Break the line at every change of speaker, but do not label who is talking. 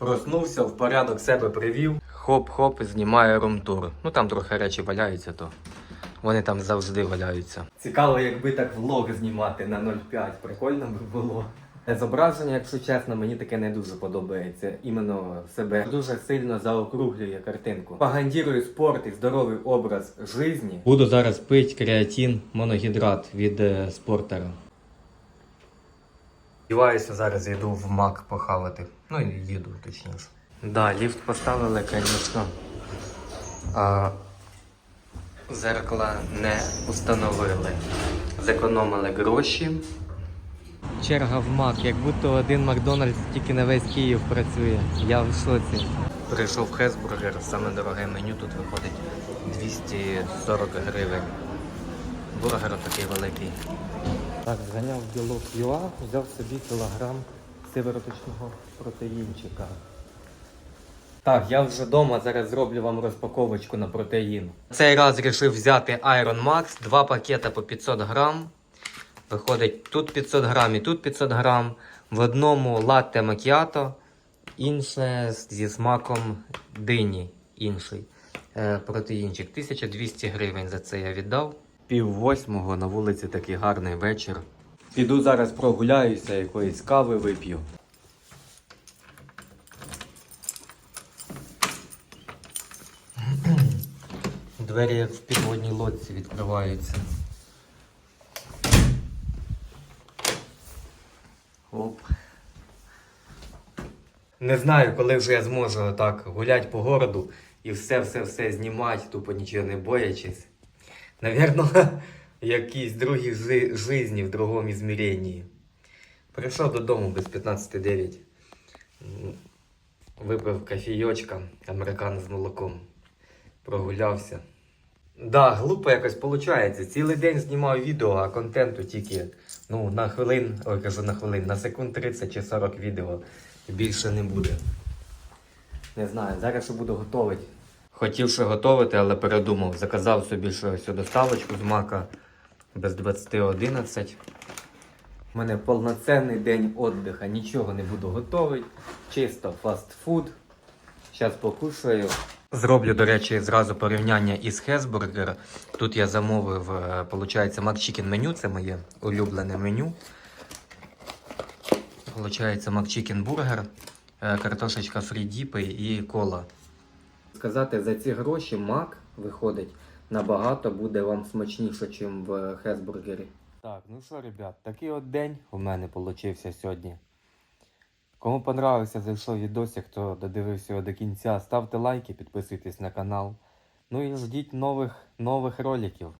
Проснувся, в порядок себе привів. Хоп-хоп, знімає румтур. Ну там трохи речі валяються, то вони там завжди валяються. Цікаво, якби так влог знімати на 0,5. Прикольно би було. Зображення, якщо чесно, мені таке не дуже подобається. Іменно себе дуже сильно заокруглює картинку. Пагандірую спорт і здоровий образ житті. Буду зараз пити креатин моногідрат від е, спортера. Сподіваюся, зараз йду в мак похавати. Ну, їду, точніше. Да, ліфт поставили, звісно. А зеркала не установили. Зекономили гроші. Черга в мак, як будто один Макдональдс тільки на весь Київ працює. Я в шоці. Прийшов Хесбургер, саме дороге меню тут виходить 240 гривень. Бургер такий великий. Так, зганяв білок ЮА, взяв собі кілограм сивороточного протеїнчика. Так, я вже вдома, зараз зроблю вам розпаковочку на протеїн. Цей раз вирішив взяти Iron Max, два пакета по 500 грам. Виходить тут 500 грам і тут 500 грам. В одному латте макіато, інше зі смаком дині інший. Е, протеїнчик. 1200 гривень за це я віддав. Пів восьмого на вулиці такий гарний вечір. Піду зараз прогуляюся, якоїсь кави вип'ю. Двері як в підводній лодці відкриваються. Оп. Не знаю, коли вже я зможу так гуляти по городу і все-все-все знімати, тупо нічого не боячись. Навірно, якісь другі жи- жизні в другому ізміренні. Прийшов додому без 15.9. Випив кофійочка, американо з молоком. Прогулявся. Да, глупо якось виходить. Цілий день знімаю відео, а контенту тільки ну, на хвилин, ой, кажу на хвилин, на секунд 30 чи 40 відео. Більше не буде. Не знаю, зараз що буду готувати. Хотів ще готувати, але передумав. Заказав собі ще ось доставочку з мака без 20.11. У мене повноцінний день віддиха, нічого не буду готувати. Чисто фастфуд. Зараз покушаю. Зроблю, до речі, зразу порівняння із Хесбургер. Тут я замовив, е, получається, McChicken меню, це моє улюблене меню. Получається McChicken бургер, е, картошечка фрі-діпи і кола. Сказати, за ці гроші мак виходить набагато буде вам смачніше, ніж в Хесбургері. Так, ну що, ребят, такий от день у мене получився сьогодні. Кому понравився, зайшов відосик, хто додивився його до кінця, ставте лайки, підписуйтесь на канал. Ну і ждіть нових нових роликів.